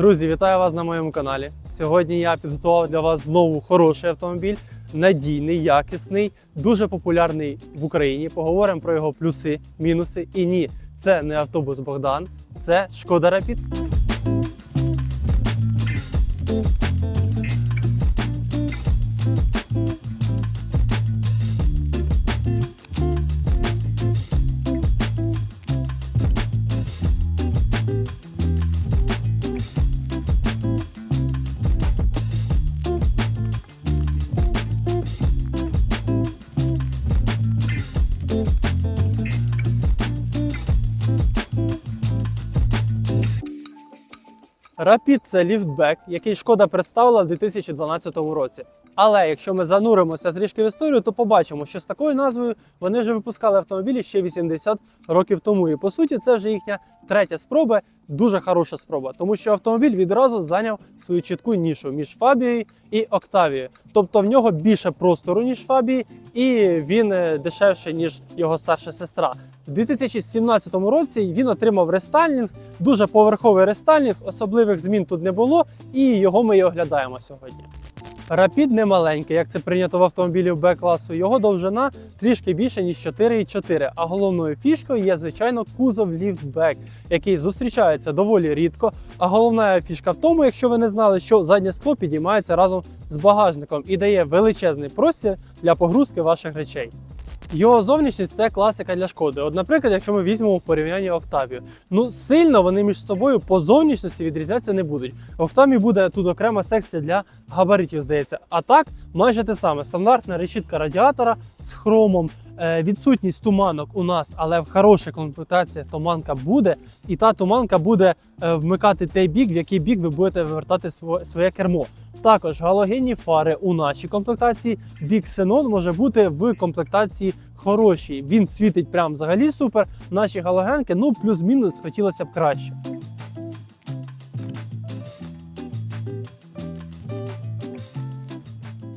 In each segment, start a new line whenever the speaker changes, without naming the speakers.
Друзі, вітаю вас на моєму каналі. Сьогодні я підготував для вас знову хороший автомобіль, надійний, якісний, дуже популярний в Україні. Поговоримо про його плюси, мінуси. І ні, це не автобус Богдан, це Шкода Рапід. Rapid – це ліфтбек, який шкода представила в 2012 році. Але якщо ми зануримося трішки в історію, то побачимо, що з такою назвою вони вже випускали автомобілі ще 80 років тому. І по суті, це вже їхня третя спроба, дуже хороша спроба, тому що автомобіль відразу зайняв свою чітку нішу між Фабією і Октавією. Тобто в нього більше простору, ніж Фабії, і він е, дешевший, ніж його старша сестра. У 2017 році він отримав рестайлінг, дуже поверховий рестайлінг, особливих змін тут не було, і його ми і оглядаємо сьогодні. Рапід не маленький, як це прийнято в автомобілі Б-класу. Його довжина трішки більше, ніж 4,4. А головною фішкою є, звичайно, кузов ліфтбек, який зустрічається доволі рідко. А головна фішка в тому, якщо ви не знали, що заднє скло підіймається разом з багажником і дає величезний простір для погрузки ваших речей. Його зовнішність це класика для шкоди. От, наприклад, якщо ми візьмемо в порівнянні Октавію, ну сильно вони між собою по зовнішності відрізнятися не будуть. В Октаві буде тут окрема секція для габаритів, здається. А так, майже те саме. Стандартна решітка радіатора з хромом. Е, Відсутність туманок у нас, але в хорошій комплектації туманка буде, і та туманка буде е, вмикати той бік, в який бік ви будете вивертати своє кермо. Також галогенні фари у нашій комплектації. Бік Xenon може бути в комплектації хорошій. Він світить прям взагалі супер. Наші галогенки, ну плюс-мінус, хотілося б краще.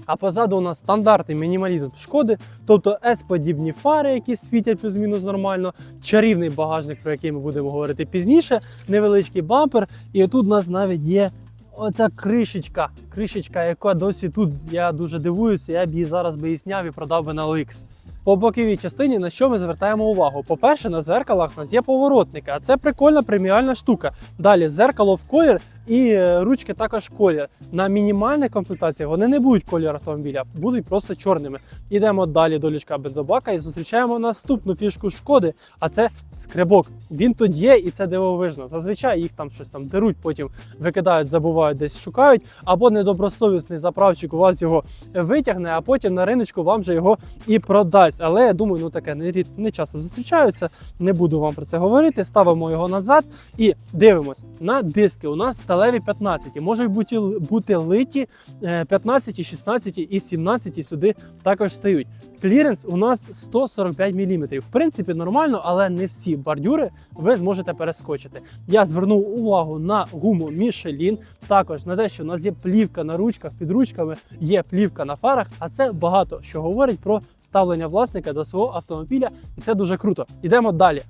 А позаду у нас стандартний мінімалізм шкоди, тобто S-подібні фари, які світять плюс-мінус нормально, чарівний багажник, про який ми будемо говорити пізніше, невеличкий бампер. І тут у нас навіть є оця кришечка, кришечка, яка досі тут. Я дуже дивуюся, я б її зараз би і сняв і продав би на OX. По боковій частині на що ми звертаємо увагу? По-перше, на зеркалах у нас є поворотники, а це прикольна преміальна штука. Далі зеркало в колір і е, ручки також колір. На мінімальних комплектаціях вони не будуть колір автомобіля, будуть просто чорними. Ідемо далі до ліжка бензобака і зустрічаємо наступну фішку шкоди, а це скребок. Він тут є, і це дивовижно. Зазвичай їх там щось там деруть, потім викидають, забувають, десь шукають. Або недобросовісний заправщик у вас його витягне, а потім на риночку вам же його і продасть. Але я думаю, ну таке не не часто зустрічаються. Не буду вам про це говорити. Ставимо його назад і дивимось на диски. У нас сталеві 15, можуть бути, бути литі е, 15, 16 і 17 сюди також стають. Кліренс у нас 145 мм. В принципі, нормально, але не всі бордюри ви зможете перескочити. Я звернув увагу на гуму Michelin, також на те, що у нас є плівка на ручках, під ручками є плівка на фарах, а це багато що говорить про ставлення власника до свого автомобіля, і це дуже круто. Ідемо далі.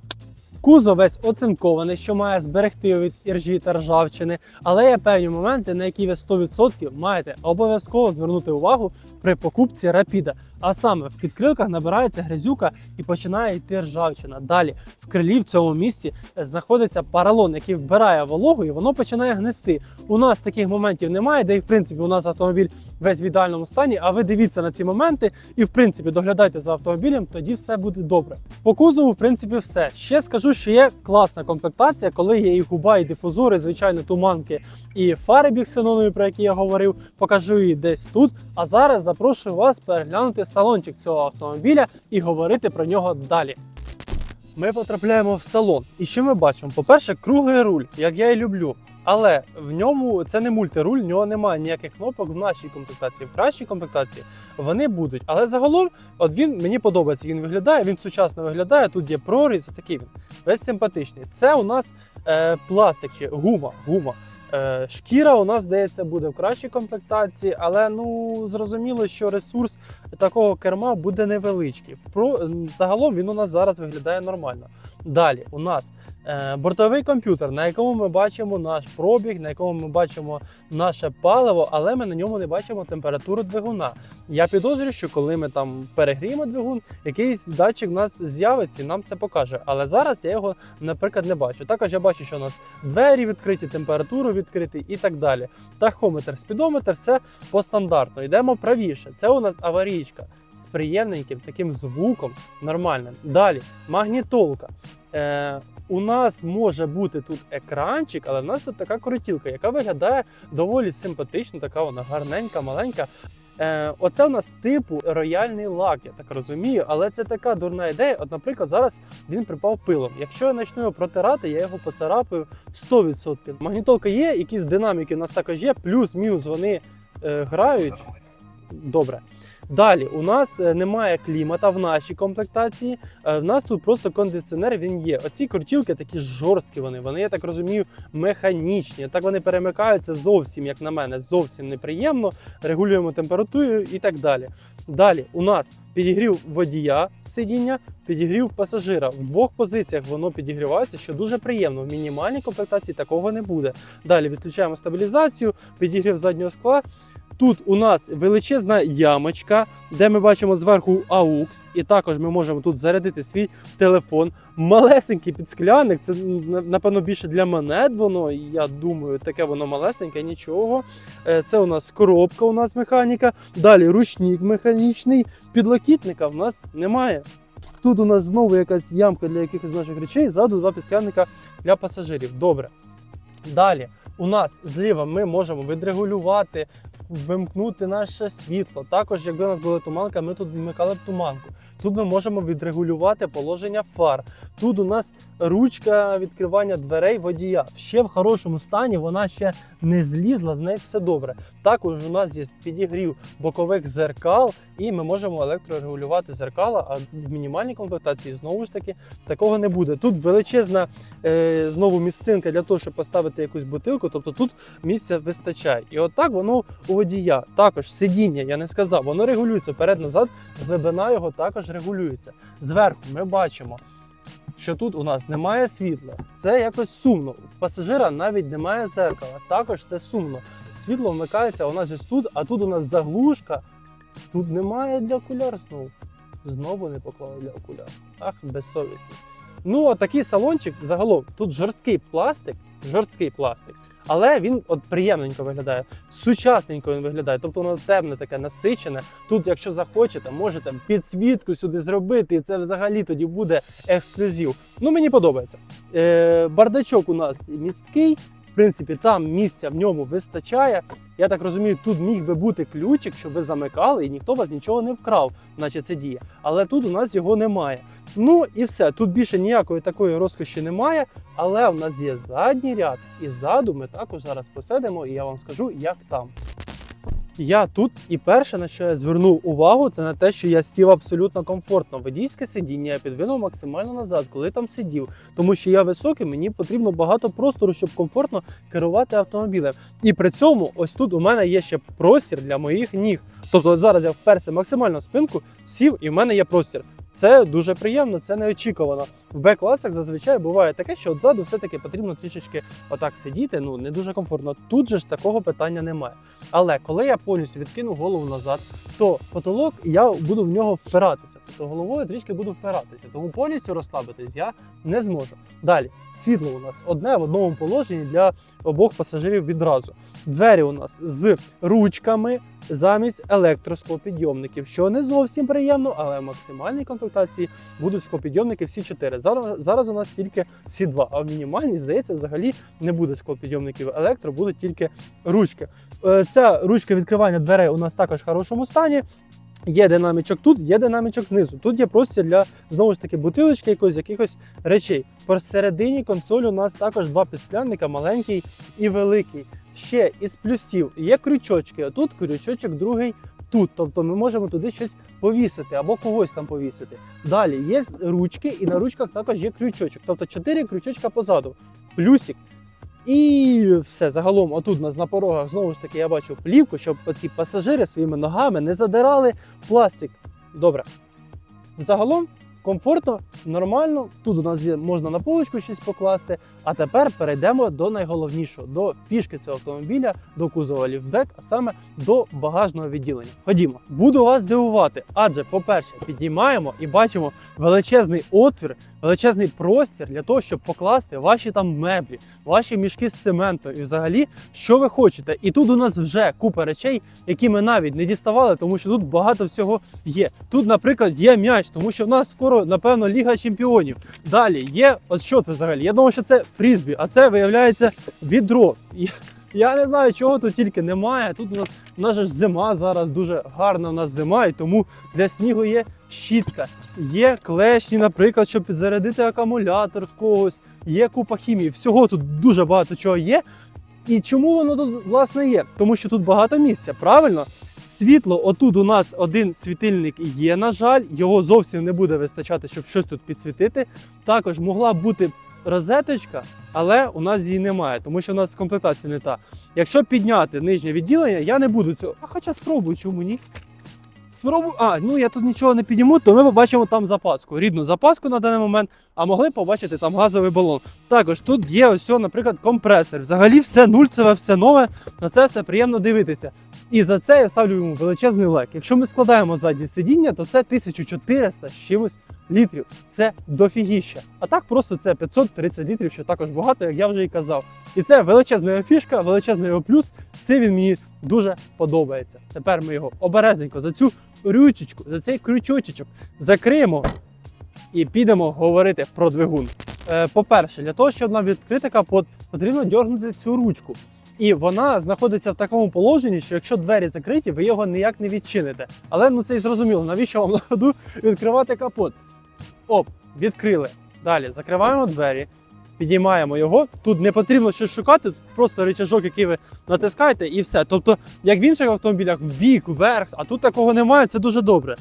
Кузов весь оцинкований, що має зберегти його від іржі та ржавчини, але є певні моменти, на які ви 100% маєте обов'язково звернути увагу при покупці рапіда. А саме в підкрилках набирається грязюка і починає йти ржавчина. Далі в крилі в цьому місці знаходиться паралон, який вбирає вологу, і воно починає гнести. У нас таких моментів немає, де в принципі у нас автомобіль весь в ідеальному стані. А ви дивіться на ці моменти і в принципі доглядайте за автомобілем, тоді все буде добре. По кузову, в принципі, все. Ще скажу, що є класна комплектація, коли є і губа, і дифузори, звичайно, туманки і фари біксенонові, про які я говорив. Покажу її десь тут. А зараз запрошую вас переглянути салончик цього автомобіля і говорити про нього далі. Ми потрапляємо в салон. І що ми бачимо? По-перше, круглий руль, як я і люблю. Але в ньому це не мультируль, в нього немає ніяких кнопок в нашій комплектації. В кращій комплектації вони будуть. Але загалом, от він мені подобається. Він виглядає, він сучасно виглядає. Тут є проріз, такий він весь симпатичний. Це у нас е, пластик чи гума. гума. Е, Шкіра у нас здається буде в кращій комплектації, але ну зрозуміло, що ресурс такого керма буде невеличкий. Загалом він у нас зараз виглядає нормально. Далі у нас Бортовий комп'ютер, на якому ми бачимо наш пробіг, на якому ми бачимо наше паливо, але ми на ньому не бачимо температуру двигуна. Я підозрюю, що коли ми там перегріємо двигун, якийсь датчик у нас з'явиться нам це покаже. Але зараз я його, наприклад, не бачу. Також я бачу, що у нас двері відкриті, температуру відкриті і так далі. Тахометр, спідометр, все по стандарту. Йдемо правіше. Це у нас аварійка з приємненьким таким звуком нормальним. Далі магнітолка. Е, у нас може бути тут екранчик, але в нас тут така крутілка, яка виглядає доволі симпатично, така вона гарненька, маленька. Е, оце у нас типу рояльний лак, я так розумію, але це така дурна ідея. От, наприклад, зараз він припав пилом. Якщо я почну його протирати, я його поцарапаю 100%. Магнітолка є, якісь динаміки у нас також є, плюс-мінус вони е, грають. Добре. Далі у нас е, немає клімата в нашій комплектації. Е, В нас тут просто кондиціонер він є. Оці крутілки такі жорсткі вони. Вони, я так розумію, механічні. Так вони перемикаються зовсім, як на мене, зовсім неприємно. Регулюємо температуру і так далі. Далі у нас підігрів водія сидіння, підігрів пасажира. В двох позиціях воно підігрівається, що дуже приємно. В мінімальній комплектації такого не буде. Далі відключаємо стабілізацію, підігрів заднього скла. Тут у нас величезна ямочка, де ми бачимо зверху AUX, і також ми можемо тут зарядити свій телефон. Малесенький підскляник, це напевно більше для мене воно. Я думаю, таке воно малесеньке, нічого. Е, Це у нас коробка, у нас механіка. Далі ручник механічний. Підлокітника в нас немає. Тут у нас знову якась ямка для якихось наших речей, ззаду два підсклянника для пасажирів. Добре. Далі у нас зліва ми можемо відрегулювати, вимкнути наше світло. Також, якби у нас була туманка, ми тут вмикали б туманку. Тут ми можемо відрегулювати положення фар. Тут у нас ручка відкривання дверей водія. Ще в хорошому стані, вона ще не злізла, з нею все добре. Також у нас є підігрів бокових зеркал, і ми можемо електрорегулювати зеркала. А в мінімальній комплектації знову ж таки такого не буде. Тут величезна е, знову місцинка для того, щоб поставити якусь бутилку. Тобто тут місця вистачає. І от так воно у водія. Також сидіння, я не сказав, воно регулюється вперед-назад, глибина його також регулюється. Зверху ми бачимо. Що тут у нас немає світла, це якось сумно. У пасажира навіть немає зеркала. Також це сумно. Світло вмикається у нас ось тут, а тут у нас заглушка. Тут немає для окуляр знову. Знову не поклали для окуляр. Ах, безсовісний. Ну, а такий салончик загалом тут жорсткий пластик, жорсткий пластик, але він от приємненько виглядає, сучасненько він виглядає. Тобто воно темне, таке насичене. Тут, якщо захочете, можете підсвітку сюди зробити, і це взагалі тоді буде ексклюзив. Ну, мені подобається. Е, бардачок у нас місткий. В принципі, там місця в ньому вистачає. Я так розумію, тут міг би бути ключик, щоб ви замикали і ніхто вас нічого не вкрав, наче це діє. Але тут у нас його немає. Ну і все. Тут більше ніякої такої розкоші немає, але в нас є задній ряд, і ззаду ми також зараз посидимо, і я вам скажу, як там. Я тут і перше, на що я звернув увагу, це на те, що я сів абсолютно комфортно. Водійське сидіння я підвинув максимально назад, коли там сидів. Тому що я високий, мені потрібно багато простору, щоб комфортно керувати автомобілем. І при цьому, ось тут у мене є ще простір для моїх ніг. Тобто, зараз я вперся максимально в спинку, сів, і в мене є простір. Це дуже приємно, це неочікувано. В Б-класах зазвичай буває таке, що ззаду все-таки потрібно трішечки отак сидіти. Ну не дуже комфортно. Тут же ж такого питання немає. Але коли я повністю відкину голову назад, то потолок я буду в нього впиратися. Тобто головою трішки буду впиратися. Тому повністю розслабитись я не зможу. Далі світло у нас одне в одному положенні для обох пасажирів відразу. Двері у нас з ручками замість електроскопідйомників, що не зовсім приємно, але в максимальній комплектації будуть склопідйомники всі чотири. Зараз, зараз у нас тільки всі два, а в мінімальній, здається, взагалі не буде склопідйомників електро, будуть тільки ручки. Е, Ця ручка відкривання дверей у нас також в хорошому стані. Є динамічок тут, є динамічок знизу. Тут є простір для знову ж таки бутилочки якось якихось речей. Посередині консолі у нас також два підсклянника, маленький і великий. Ще із плюсів є крючочки. а Тут крючочок другий тут. Тобто ми можемо туди щось повісити або когось там повісити. Далі є ручки, і на ручках також є крючочок. Тобто чотири крючочка позаду. Плюсик. І все загалом, отут у нас на порогах знову ж таки я бачу плівку, щоб оці пасажири своїми ногами не задирали пластик. Добре. Загалом комфортно, нормально. Тут у нас є можна на полочку щось покласти. А тепер перейдемо до найголовнішого до фішки цього автомобіля, до кузова ліфтбек, а саме до багажного відділення. Ходімо, буду вас дивувати, адже, по-перше, підіймаємо і бачимо величезний отвір, величезний простір для того, щоб покласти ваші там меблі, ваші мішки з цементом і взагалі, що ви хочете. І тут у нас вже купа речей, які ми навіть не діставали, тому що тут багато всього є. Тут, наприклад, є м'яч, тому що в нас скоро, напевно, Ліга Чемпіонів. Далі є, от що це взагалі? Я думав, що це фрізбі, а це виявляється відро. Я не знаю, чого тут тільки немає. Тут у нас, у нас ж зима зараз дуже гарна. У нас зима, і тому для снігу є щітка, є клешні, наприклад, щоб підзарядити акумулятор в когось, є купа хімії. Всього тут дуже багато чого є. І чому воно тут власне є? Тому що тут багато місця, правильно? Світло, отут у нас один світильник є, на жаль, його зовсім не буде вистачати, щоб щось тут підсвітити. Також могла бути розеточка, але у нас її немає, тому що у нас комплектація не та. Якщо підняти нижнє відділення, я не буду цього. А хоча спробую, чому ні? Спробую. А, ну я тут нічого не підніму, то ми побачимо там запаску. Рідну запаску на даний момент, а могли побачити там газовий балон. Також тут є ось, наприклад, компресор. Взагалі все нульцеве, все нове. На це все приємно дивитися. І за це я ставлю йому величезний лайк. Якщо ми складаємо заднє сидіння, то це 1400 з чимось літрів. Це дофігіще. А так просто це 530 літрів, що також багато, як я вже і казав. І це величезна його фішка, величезний його плюс. Це він мені дуже подобається. Тепер ми його обережненько за цю рючечку, за цей крючочок закриємо і підемо говорити про двигун. Е, По-перше, для того, щоб нам відкрити капот, потрібно дьорнути цю ручку. І вона знаходиться в такому положенні, що якщо двері закриті, ви його ніяк не відчините. Але ну це й зрозуміло, навіщо вам на ходу відкривати капот? Оп, відкрили. Далі закриваємо двері, підіймаємо його. Тут не потрібно щось шукати, тут просто рычажок, який ви натискаєте, і все. Тобто, як в інших автомобілях, в бік, вверх, а тут такого немає, це дуже добре.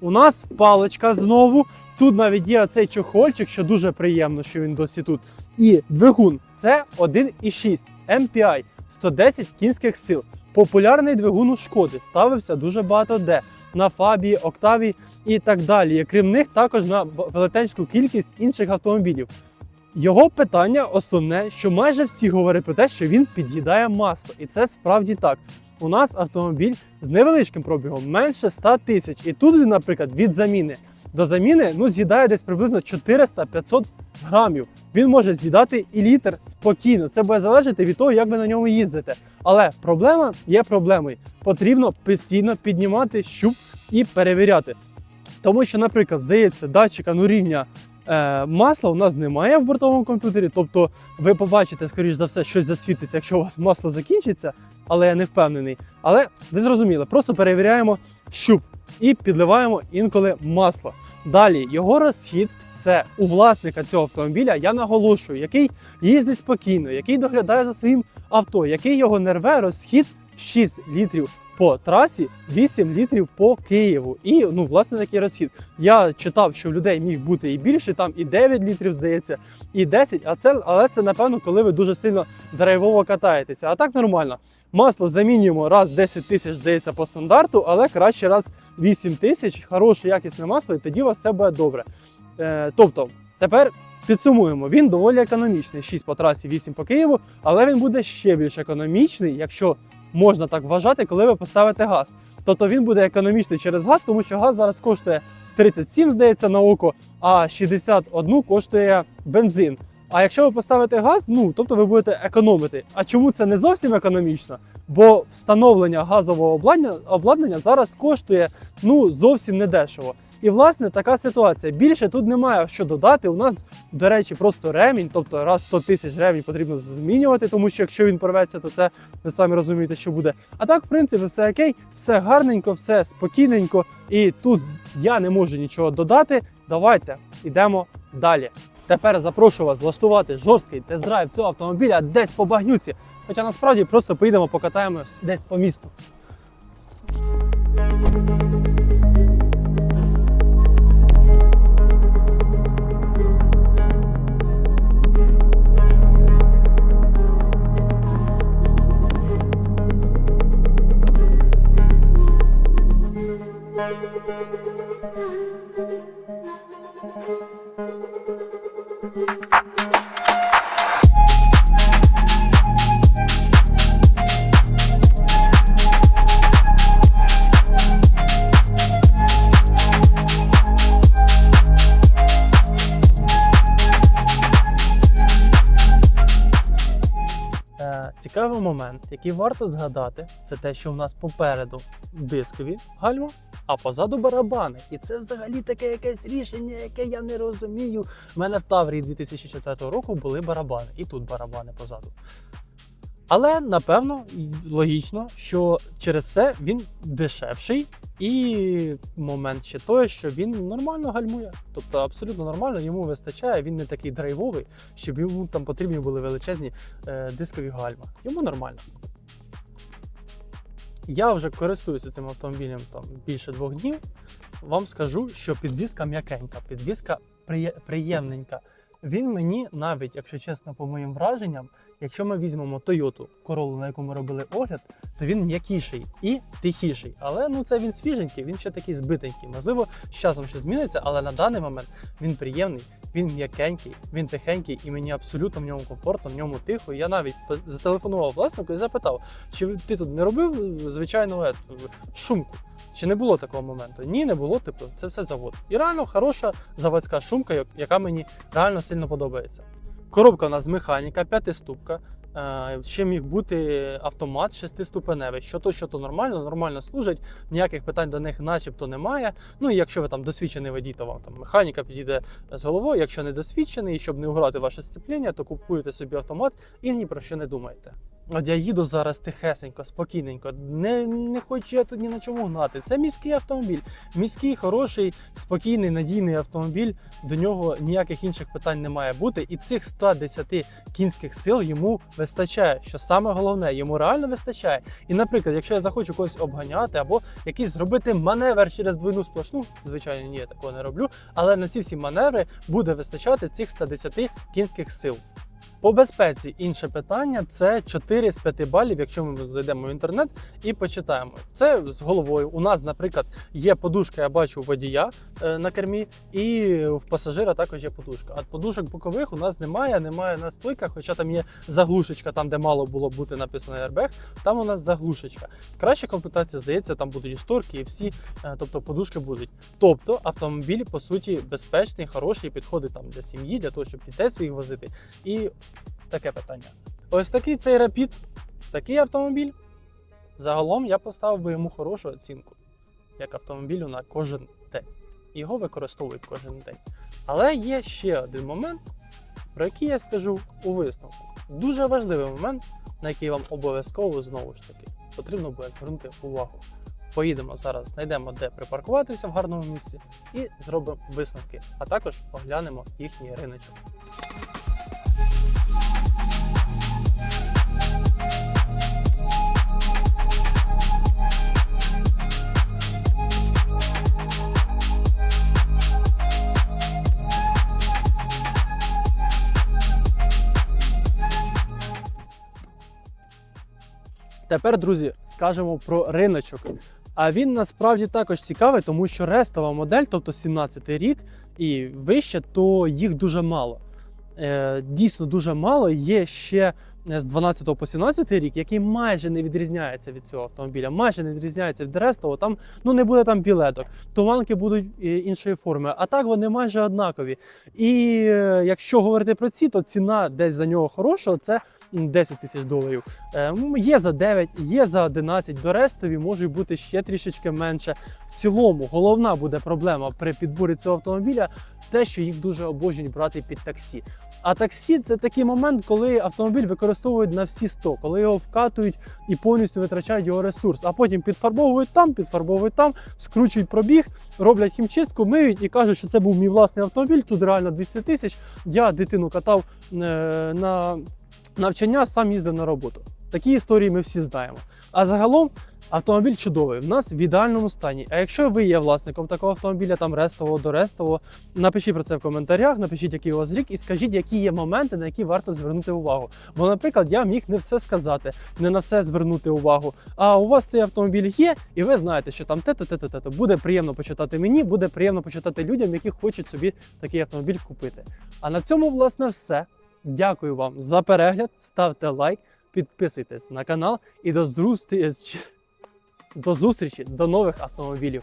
У нас паличка знову. Тут навіть є цей чохольчик, що дуже приємно, що він досі тут. І двигун це 1,6 MPI, 110 кінських сил. Популярний двигун у шкоди ставився дуже багато де на Фабії, Октавії і так далі. Крім них, також на велетенську кількість інших автомобілів. Його питання основне, що майже всі говорять про те, що він під'їдає масло, і це справді так. У нас автомобіль з невеличким пробігом, менше 100 тисяч. І тут наприклад, від заміни до заміни ну, з'їдає десь приблизно 400-500 грамів. Він може з'їдати і літр спокійно. Це буде залежати від того, як ви на ньому їздите. Але проблема є проблемою. Потрібно постійно піднімати щуп і перевіряти. Тому що, наприклад, здається, датчика ну, рівня е, масла у нас немає в бортовому комп'ютері. Тобто ви побачите, скоріш за все, щось засвітиться, якщо у вас масло закінчиться, але я не впевнений. Але ви зрозуміли, просто перевіряємо щуп і підливаємо інколи масло. Далі його розхід це у власника цього автомобіля. Я наголошую, який їздить спокійно, який доглядає за своїм авто, який його не рве, розхід 6 літрів по трасі, 8 літрів по Києву. І ну, власне такий розхід. Я читав, що в людей міг бути і більше, там і 9 літрів, здається, і 10, а це, але це напевно, коли ви дуже сильно драйвово катаєтеся. А так нормально. Масло замінюємо раз 10 тисяч, здається, по стандарту, але краще раз 8 тисяч, хороше якісне масло, і тоді у вас все буде добре. Е, тобто, тепер підсумуємо, він доволі економічний: 6 по трасі, 8 по Києву, але він буде ще більш економічний, якщо можна так вважати, коли ви поставите газ. Тобто він буде економічний через газ, тому що газ зараз коштує 37, здається, на око, а 61 коштує бензин. А якщо ви поставите газ, ну тобто ви будете економити. А чому це не зовсім економічно? Бо встановлення газового обладнання, обладнання зараз коштує ну зовсім не дешево. І власне така ситуація. Більше тут немає що додати. У нас, до речі, просто ремінь, тобто раз 100 тисяч ремінь потрібно змінювати, тому що якщо він порветься, то це ви самі розумієте, що буде. А так, в принципі, все окей, все гарненько, все спокійненько. І тут я не можу нічого додати. Давайте йдемо далі. Тепер запрошую вас влаштувати жорсткий тест-драйв цього автомобіля десь по багнюці. Хоча насправді просто поїдемо, покатаємось десь по місту. Цікавий момент, який варто згадати, це те, що у нас попереду дискові гальма, а позаду барабани. І це взагалі таке якесь рішення, яке я не розумію. У мене в Таврії 2004 року були барабани, і тут барабани позаду. Але напевно логічно, що через це він дешевший, і момент ще той, що він нормально гальмує. Тобто абсолютно нормально, йому вистачає, він не такий драйвовий, щоб йому там потрібні були величезні е, дискові гальма. Йому нормально. Я вже користуюся цим автомобілем там більше двох днів. Вам скажу, що підвізка м'якенька, підвізка приє- приємненька. Він мені навіть, якщо чесно, по моїм враженням, якщо ми візьмемо Toyota Corolla, на яку ми робили огляд, то він м'якіший і тихіший. Але ну це він свіженький, він ще такий збитенький. Можливо, з часом щось зміниться, але на даний момент він приємний, він м'якенький, він тихенький, і мені абсолютно в ньому комфортно, в ньому тихо. Я навіть зателефонував власнику і запитав, чи ти тут не робив звичайну е, шумку? Чи не було такого моменту? Ні, не було. Типу, це все завод. І реально хороша заводська шумка, яка мені реально сильно подобається. Коробка у нас механіка, п'ятиступка. Е, Ще міг бути автомат шестиступеневий. Що то, що то нормально, нормально служить. Ніяких питань до них, начебто, немає. Ну і якщо ви там досвідчений водій, то вам там механіка підійде з головою. Якщо не досвідчений, щоб не уграти ваше сцепління, то купуєте собі автомат і ні про що не думаєте. От я їду зараз тихесенько, спокійненько. Не, не хочу я тут ні на чому гнати. Це міський автомобіль. Міський, хороший, спокійний, надійний автомобіль. До нього ніяких інших питань не має бути. І цих 110 кінських сил йому вистачає. Що саме головне, йому реально вистачає. І, наприклад, якщо я захочу когось обганяти або якийсь зробити маневр через двойну сплошну, звичайно, ні, я такого не роблю. Але на ці всі маневри буде вистачати цих 110 кінських сил. По безпеці інше питання це 4 з 5 балів, якщо ми зайдемо в інтернет і почитаємо. Це з головою. У нас, наприклад, є подушка, я бачу водія е, на кермі, і в пасажира також є подушка. А подушок бокових у нас немає, немає на стойках, хоча там є заглушечка, там де мало було бути написано airbag, там у нас заглушечка. В кращій комплектації, здається, там будуть і шторки, і всі, е, тобто подушки будуть. Тобто автомобіль, по суті, безпечний, хороший, підходить там для сім'ї, для того, щоб дітей своїх возити. І таке питання. Ось такий цей Rapid, такий автомобіль. Загалом я поставив би йому хорошу оцінку, як автомобілю на кожен день. Його використовують кожен день. Але є ще один момент, про який я скажу у висновку. Дуже важливий момент, на який вам обов'язково знову ж таки потрібно буде звернути увагу. Поїдемо зараз, знайдемо де припаркуватися в гарному місці і зробимо висновки, а також оглянемо їхній риночок. Тепер, друзі, скажемо про риночок. А він насправді також цікавий, тому що рестова модель, тобто 17 рік і вище, то їх дуже мало. Е, дійсно дуже мало. Є ще е, з 12 по 17 рік, який майже не відрізняється від цього автомобіля, майже не відрізняється від рестового. Там ну не буде там білеток, туманки будуть е, іншої форми. А так вони майже однакові. І якщо говорити про ці, то ціна десь за нього хорошого це 10 тисяч доларів. Е, Є за 9, є за 11, до рестові можуть бути ще трішечки менше. В цілому головна буде проблема при підборі цього автомобіля те, що їх дуже обожнюють брати під таксі. А таксі це такий момент, коли автомобіль використовують на всі 100, коли його вкатують і повністю витрачають його ресурс, а потім підфарбовують там, підфарбовують там, скручують пробіг, роблять хімчистку, миють і кажуть, що це був мій власний автомобіль. Тут реально 200 тисяч. Я дитину катав е, на навчання, сам їздив на роботу. Такі історії ми всі знаємо. А загалом автомобіль чудовий, в нас в ідеальному стані. А якщо ви є власником такого автомобіля, там рестового до рестового, напишіть про це в коментарях, напишіть, який у вас рік, і скажіть, які є моменти, на які варто звернути увагу. Бо, наприклад, я міг не все сказати, не на все звернути увагу. А у вас цей автомобіль є, і ви знаєте, що там те-то, те-то, те-то. Буде приємно почитати мені, буде приємно почитати людям, які хочуть собі такий автомобіль купити. А на цьому, власне, все. Дякую вам за перегляд. Ставте лайк, підписуйтесь на канал і до зустрічі до зустрічі до нових автомобілів.